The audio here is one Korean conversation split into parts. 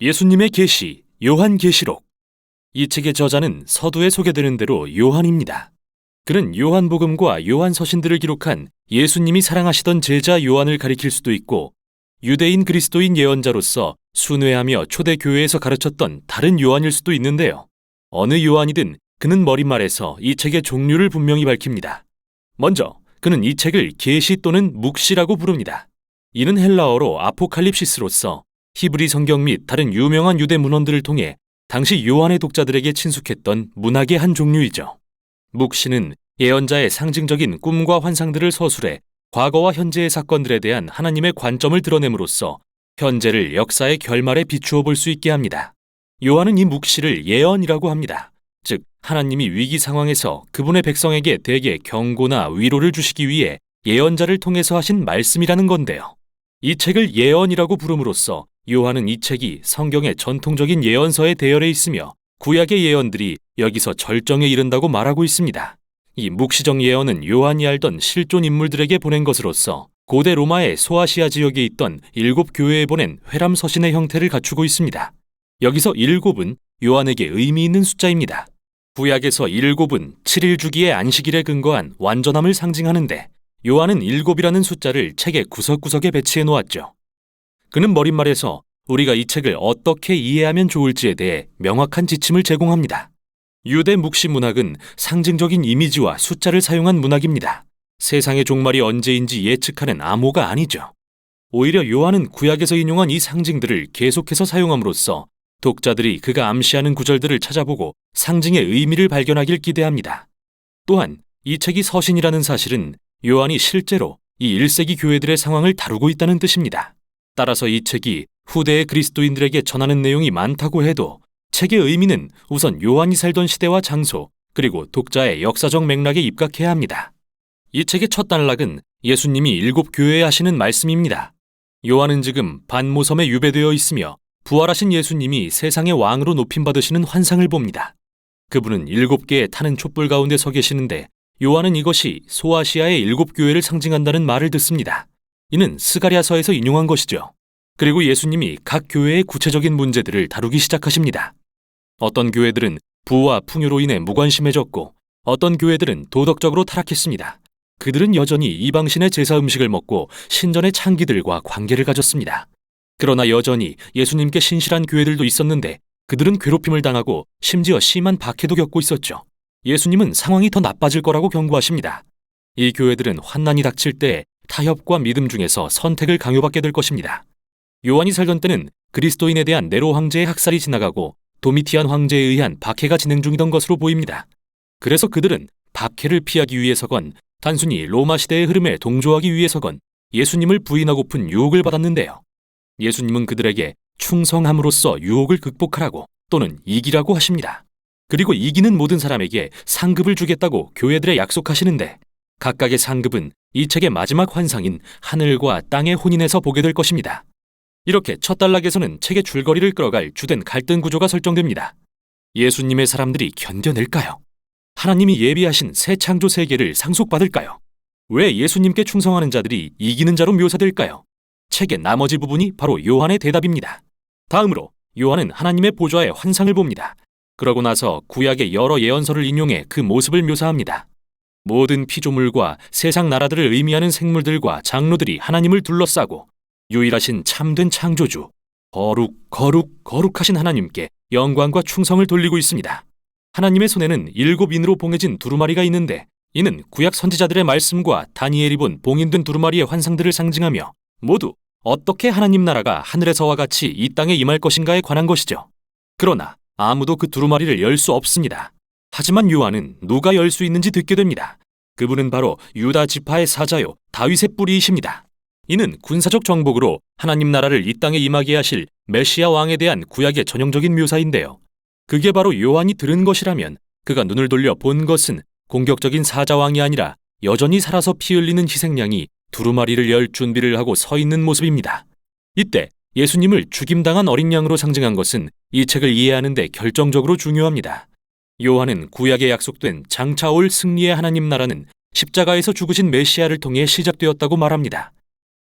예수님의 계시 요한 계시록 이 책의 저자는 서두에 소개되는 대로 요한입니다. 그는 요한복음과 요한 서신들을 기록한 예수님이 사랑하시던 제자 요한을 가리킬 수도 있고 유대인 그리스도인 예언자로서 순회하며 초대 교회에서 가르쳤던 다른 요한일 수도 있는데요. 어느 요한이든 그는 머릿말에서 이 책의 종류를 분명히 밝힙니다. 먼저 그는 이 책을 계시 또는 묵시라고 부릅니다. 이는 헬라어로 아포칼립시스로서 히브리 성경 및 다른 유명한 유대 문헌들을 통해 당시 요한의 독자들에게 친숙했던 문학의 한 종류이죠. 묵시는 예언자의 상징적인 꿈과 환상들을 서술해 과거와 현재의 사건들에 대한 하나님의 관점을 드러냄으로써 현재를 역사의 결말에 비추어 볼 수 있게 합니다. 요한은 이 묵시를 예언이라고 합니다. 즉, 하나님이 위기 상황에서 그분의 백성에게 대개 경고나 위로를 주시기 위해 예언자를 통해서 하신 말씀이라는 건데요. 이 책을 예언이라고 부름으로써 요한은 이 책이 성경의 전통적인 예언서에 대열해 있으며 구약의 예언들이 여기서 절정에 이른다고 말하고 있습니다. 이 묵시적 예언은 요한이 알던 실존 인물들에게 보낸 것으로서 고대 로마의 소아시아 지역에 있던 일곱 교회에 보낸 회람 서신의 형태를 갖추고 있습니다. 여기서 일곱은 요한에게 의미 있는 숫자입니다. 구약에서 일곱은 7일 주기의 안식일에 근거한 완전함을 상징하는데 요한은 일곱이라는 숫자를 책의 구석구석에 배치해 놓았죠. 그는 머릿말에서 우리가 이 책을 어떻게 이해하면 좋을지에 대해 명확한 지침을 제공합니다. 유대 묵시 문학은 상징적인 이미지와 숫자를 사용한 문학입니다. 세상의 종말이 언제인지 예측하는 암호가 아니죠. 오히려 요한은 구약에서 인용한 이 상징들을 계속해서 사용함으로써 독자들이 그가 암시하는 구절들을 찾아보고 상징의 의미를 발견하길 기대합니다. 또한 이 책이 서신이라는 사실은 요한이 실제로 이 1세기 교회들의 상황을 다루고 있다는 뜻입니다. 따라서 이 책이 후대의 그리스도인들에게 전하는 내용이 많다고 해도 책의 의미는 우선 요한이 살던 시대와 장소, 그리고 독자의 역사적 맥락에 입각해야 합니다. 이 책의 첫 단락은 예수님이 일곱 교회에 하시는 말씀입니다. 요한은 지금 반모섬에 유배되어 있으며 부활하신 예수님이 세상의 왕으로 높임받으시는 환상을 봅니다. 그분은 일곱 개의 타는 촛불 가운데 서 계시는데 요한은 이것이 소아시아의 일곱 교회를 상징한다는 말을 듣습니다. 이는 스가랴서에서 인용한 것이죠. 그리고 예수님이 각 교회의 구체적인 문제들을 다루기 시작하십니다. 어떤 교회들은 부와 풍요로 인해 무관심해졌고 어떤 교회들은 도덕적으로 타락했습니다. 그들은 여전히 이방신의 제사 음식을 먹고 신전의 창기들과 관계를 가졌습니다. 그러나 여전히 예수님께 신실한 교회들도 있었는데 그들은 괴롭힘을 당하고 심지어 심한 박해도 겪고 있었죠. 예수님은 상황이 더 나빠질 거라고 경고하십니다. 이 교회들은 환난이 닥칠 때 타협과 믿음 중에서 선택을 강요받게 될 것입니다. 요한이 살던 때는 그리스도인에 대한 네로 황제의 학살이 지나가고 도미티안 황제에 의한 박해가 진행 중이던 것으로 보입니다. 그래서 그들은 박해를 피하기 위해서건 단순히 로마 시대의 흐름에 동조하기 위해서건 예수님을 부인하고픈 유혹을 받았는데요. 예수님은 그들에게 충성함으로써 유혹을 극복하라고 또는 이기라고 하십니다. 그리고 이기는 모든 사람에게 상급을 주겠다고 교회들에 약속하시는데 각각의 상급은 이 책의 마지막 환상인 하늘과 땅의 혼인에서 보게 될 것입니다. 이렇게 첫 단락에서는 책의 줄거리를 끌어갈 주된 갈등 구조가 설정됩니다. 예수님의 사람들이 견뎌낼까요? 하나님이 예비하신 새 창조 세계를 상속받을까요? 왜 예수님께 충성하는 자들이 이기는 자로 묘사될까요? 책의 나머지 부분이 바로 요한의 대답입니다. 다음으로 요한은 하나님의 보좌의 환상을 봅니다. 그러고 나서 구약의 여러 예언서를 인용해 그 모습을 묘사합니다. 모든 피조물과 세상 나라들을 의미하는 생물들과 장로들이 하나님을 둘러싸고 유일하신 참된 창조주, 거룩, 거룩, 거룩하신 하나님께 영광과 충성을 돌리고 있습니다. 하나님의 손에는 일곱 인으로 봉해진 두루마리가 있는데 이는 구약 선지자들의 말씀과 다니엘이 본 봉인된 두루마리의 환상들을 상징하며 모두 어떻게 하나님 나라가 하늘에서와 같이 이 땅에 임할 것인가에 관한 것이죠. 그러나 아무도 그 두루마리를 열 수 없습니다. 하지만 요한은 누가 열 수 있는지 듣게 됩니다. 그분은 바로 유다 지파의 사자요 다윗의 뿌리이십니다. 이는 군사적 정복으로 하나님 나라를 이 땅에 임하게 하실 메시아 왕에 대한 구약의 전형적인 묘사인데요. 그게 바로 요한이 들은 것이라면 그가 눈을 돌려 본 것은 공격적인 사자왕이 아니라 여전히 살아서 피 흘리는 희생양이 두루마리를 열 준비를 하고 서 있는 모습입니다. 이때 예수님을 죽임당한 어린 양으로 상징한 것은 이 책을 이해하는데 결정적으로 중요합니다. 요한은 구약에 약속된 장차 올 승리의 하나님 나라는 십자가에서 죽으신 메시아를 통해 시작되었다고 말합니다.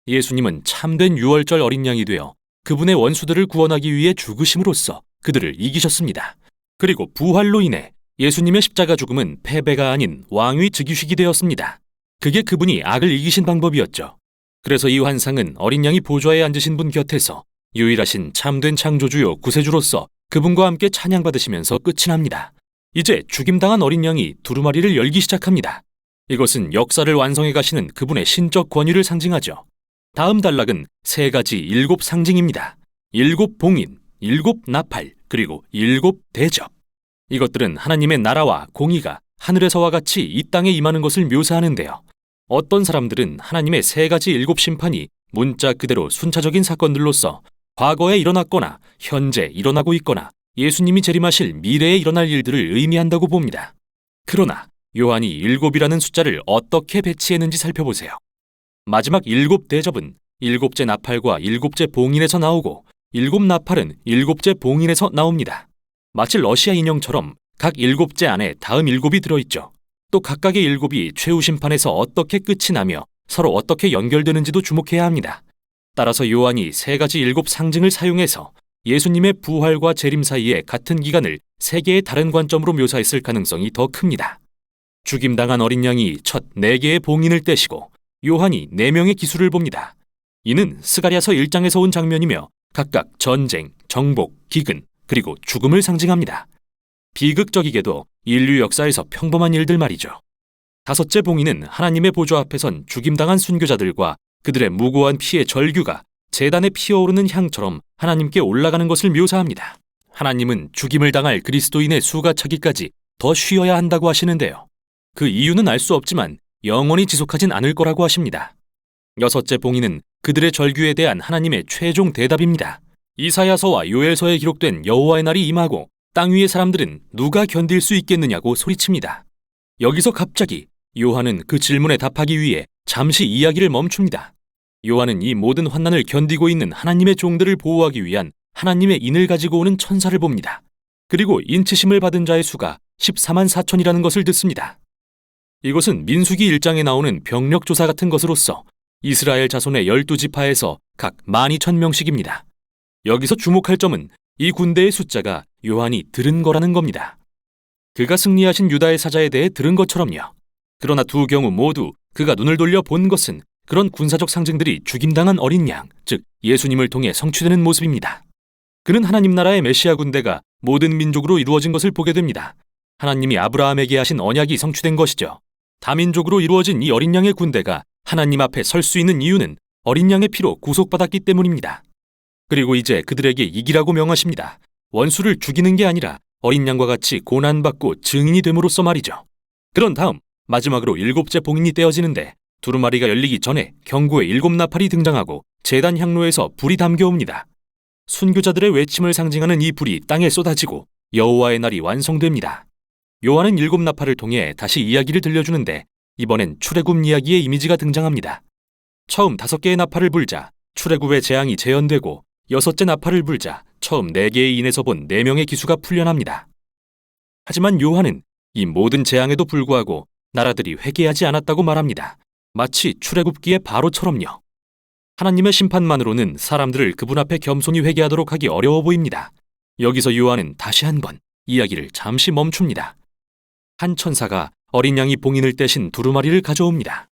예수님은 참된 유월절 어린 양이 되어 그분의 원수들을 구원하기 위해 죽으심으로써 그들을 이기셨습니다. 그리고 부활로 인해 예수님의 십자가 죽음은 패배가 아닌 왕위 즉위식이 되었습니다. 그게 그분이 악을 이기신 방법이었죠. 그래서 이 환상은 어린 양이 보좌에 앉으신 분 곁에서 유일하신 참된 창조주요 구세주로서 그분과 함께 찬양받으시면서 끝이 납니다. 이제 죽임당한 어린 양이 두루마리를 열기 시작합니다. 이것은 역사를 완성해 가시는 그분의 신적 권위를 상징하죠. 다음 단락은 세 가지 일곱 상징입니다. 일곱 봉인, 일곱 나팔, 그리고 일곱 대접. 이것들은 하나님의 나라와 공의가 하늘에서와 같이 이 땅에 임하는 것을 묘사하는데요. 어떤 사람들은 하나님의 세 가지 일곱 심판이 문자 그대로 순차적인 사건들로서 과거에 일어났거나 현재 일어나고 있거나 예수님이 재림하실 미래에 일어날 일들을 의미한다고 봅니다. 그러나 요한이 일곱이라는 숫자를 어떻게 배치했는지 살펴보세요. 마지막 일곱 대접은 일곱째 나팔과 일곱째 봉인에서 나오고 일곱 나팔은 일곱째 봉인에서 나옵니다. 마치 러시아 인형처럼 각 일곱째 안에 다음 일곱이 들어있죠. 또 각각의 일곱이 최후 심판에서 어떻게 끝이 나며 서로 어떻게 연결되는지도 주목해야 합니다. 따라서 요한이 세 가지 일곱 상징을 사용해서 예수님의 부활과 재림 사이의 같은 기간을 세 개의 다른 관점으로 묘사했을 가능성이 더 큽니다. 죽임당한 어린 양이 첫 네 개의 봉인을 떼시고 요한이 네 명의 기술을 봅니다. 이는 스가랴서 1장에서 온 장면이며 각각 전쟁, 정복, 기근, 그리고 죽음을 상징합니다. 비극적이게도 인류 역사에서 평범한 일들 말이죠. 다섯째 봉인은 하나님의 보좌 앞에선 죽임당한 순교자들과 그들의 무고한 피의 절규가 재단에 피어오르는 향처럼 하나님께 올라가는 것을 묘사합니다. 하나님은 죽임을 당할 그리스도인의 수가 차기까지 더 쉬어야 한다고 하시는데요. 그 이유는 알 수 없지만 영원히 지속하진 않을 거라고 하십니다. 여섯째 봉인은 그들의 절규에 대한 하나님의 최종 대답입니다. 이사야서와 요엘서에 기록된 여호와의 날이 임하고 땅 위의 사람들은 누가 견딜 수 있겠느냐고 소리칩니다. 여기서 갑자기 요한은 그 질문에 답하기 위해 잠시 이야기를 멈춥니다. 요한은 이 모든 환난을 견디고 있는 하나님의 종들을 보호하기 위한 하나님의 인을 가지고 오는 천사를 봅니다. 그리고 인치심을 받은 자의 수가 14만 4천이라는 것을 듣습니다. 이것은 민수기 1장에 나오는 병력 조사 같은 것으로서 이스라엘 자손의 열두 지파에서 각 12,000명씩입니다. 여기서 주목할 점은 이 군대의 숫자가 요한이 들은 거라는 겁니다. 그가 승리하신 유다의 사자에 대해 들은 것처럼요. 그러나 두 경우 모두 그가 눈을 돌려 본 것은 그런 군사적 상징들이 죽임당한 어린 양, 즉 예수님을 통해 성취되는 모습입니다. 그는 하나님 나라의 메시아 군대가 모든 민족으로 이루어진 것을 보게 됩니다. 하나님이 아브라함에게 하신 언약이 성취된 것이죠. 다민족으로 이루어진 이 어린 양의 군대가 하나님 앞에 설 수 있는 이유는 어린 양의 피로 구속받았기 때문입니다. 그리고 이제 그들에게 이기라고 명하십니다. 원수를 죽이는 게 아니라 어린 양과 같이 고난받고 증인이 됨으로써 말이죠. 그런 다음 마지막으로 일곱째 봉인이 떼어지는데 두루마리가 열리기 전에 경고의 일곱 나팔이 등장하고 재단 향로에서 불이 담겨옵니다. 순교자들의 외침을 상징하는 이 불이 땅에 쏟아지고 여호와의 날이 완성됩니다. 요한은 일곱 나팔을 통해 다시 이야기를 들려주는데 이번엔 출애굽 이야기의 이미지가 등장합니다. 처음 다섯 개의 나팔을 불자 출애굽의 재앙이 재현되고 여섯째 나팔을 불자 처음 네 개의 인에서 본 네 명의 기수가 풀려납니다. 하지만 요한은 이 모든 재앙에도 불구하고 나라들이 회개하지 않았다고 말합니다. 마치 출애굽기의 바로처럼요. 하나님의 심판만으로는 사람들을 그분 앞에 겸손히 회개하도록 하기 어려워 보입니다. 여기서 요한은 다시 한 번 이야기를 잠시 멈춥니다. 한 천사가 어린 양이 봉인을 떼신 두루마리를 가져옵니다.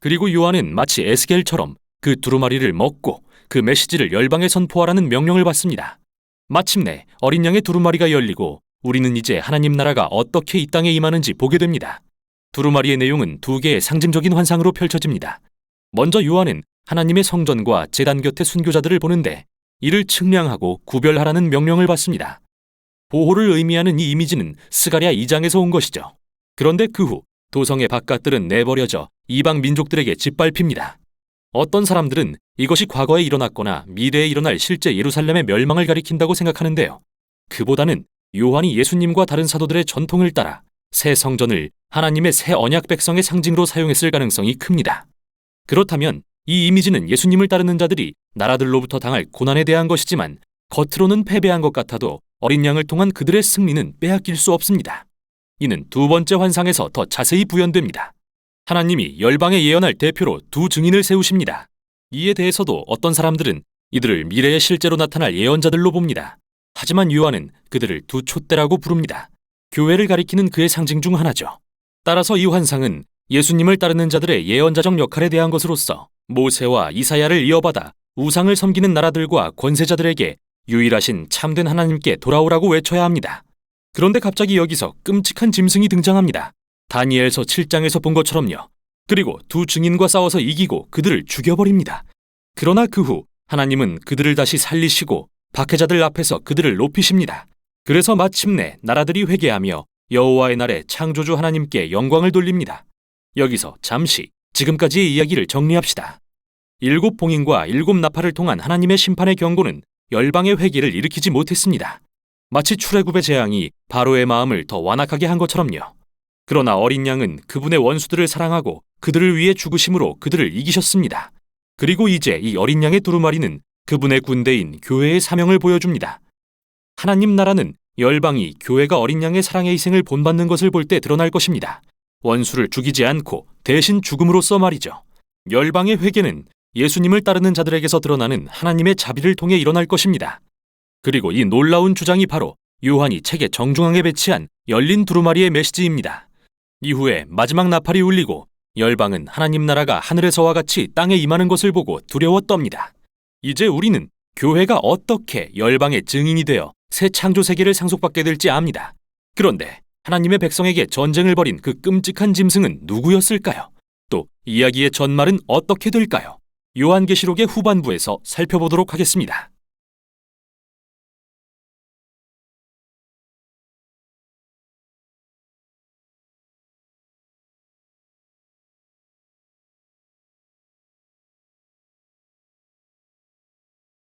그리고 요한은 마치 에스겔처럼 그 두루마리를 먹고 그 메시지를 열방에 선포하라는 명령을 받습니다. 마침내 어린 양의 두루마리가 열리고 우리는 이제 하나님 나라가 어떻게 이 땅에 임하는지 보게 됩니다. 두루마리의 내용은 두 개의 상징적인 환상으로 펼쳐집니다. 먼저 요한은 하나님의 성전과 재단 곁의 순교자들을 보는데 이를 측량하고 구별하라는 명령을 받습니다. 보호를 의미하는 이 이미지는 스가랴 2장에서 온 것이죠. 그런데 그 후 도성의 바깥들은 내버려져 이방 민족들에게 짓밟힙니다. 어떤 사람들은 이것이 과거에 일어났거나 미래에 일어날 실제 예루살렘의 멸망을 가리킨다고 생각하는데요. 그보다는 요한이 예수님과 다른 사도들의 전통을 따라 새 성전을 하나님의 새 언약 백성의 상징으로 사용했을 가능성이 큽니다. 그렇다면 이 이미지는 예수님을 따르는 자들이 나라들로부터 당할 고난에 대한 것이지만 겉으로는 패배한 것 같아도 어린 양을 통한 그들의 승리는 빼앗길 수 없습니다. 이는 두 번째 환상에서 더 자세히 부연됩니다. 하나님이 열방에 예언할 대표로 두 증인을 세우십니다. 이에 대해서도 어떤 사람들은 이들을 미래에 실제로 나타날 예언자들로 봅니다. 하지만 요한은 그들을 두 촛대라고 부릅니다. 교회를 가리키는 그의 상징 중 하나죠. 따라서 이 환상은 예수님을 따르는 자들의 예언자적 역할에 대한 것으로서 모세와 이사야를 이어받아 우상을 섬기는 나라들과 권세자들에게 유일하신 참된 하나님께 돌아오라고 외쳐야 합니다. 그런데 갑자기 여기서 끔찍한 짐승이 등장합니다. 다니엘서 7장에서 본 것처럼요. 그리고 두 증인과 싸워서 이기고 그들을 죽여버립니다. 그러나 그 후 하나님은 그들을 다시 살리시고 박해자들 앞에서 그들을 높이십니다. 그래서 마침내 나라들이 회개하며 여호와의 날에 창조주 하나님께 영광을 돌립니다. 여기서 잠시 지금까지의 이야기를 정리합시다. 일곱 봉인과 일곱 나팔을 통한 하나님의 심판의 경고는 열방의 회개를 일으키지 못했습니다. 마치 출애굽의 재앙이 바로의 마음을 더 완악하게 한 것처럼요. 그러나 어린 양은 그분의 원수들을 사랑하고 그들을 위해 죽으심으로 그들을 이기셨습니다. 그리고 이제 이 어린 양의 두루마리는 그분의 군대인 교회의 사명을 보여줍니다. 하나님 나라는 열방이 교회가 어린 양의 사랑의 희생을 본받는 것을 볼 때 드러날 것입니다. 원수를 죽이지 않고 대신 죽음으로써 말이죠. 열방의 회개는 예수님을 따르는 자들에게서 드러나는 하나님의 자비를 통해 일어날 것입니다. 그리고 이 놀라운 주장이 바로 요한이 책의 정중앙에 배치한 열린 두루마리의 메시지입니다. 이후에 마지막 나팔이 울리고 열방은 하나님 나라가 하늘에서와 같이 땅에 임하는 것을 보고 두려워 떱니다. 이제 우리는 교회가 어떻게 열방의 증인이 되어 새 창조 세계를 상속받게 될지 압니다. 그런데 하나님의 백성에게 전쟁을 벌인 그 끔찍한 짐승은 누구였을까요? 또 이야기의 전말은 어떻게 될까요? 요한계시록의 후반부에서 살펴보도록 하겠습니다.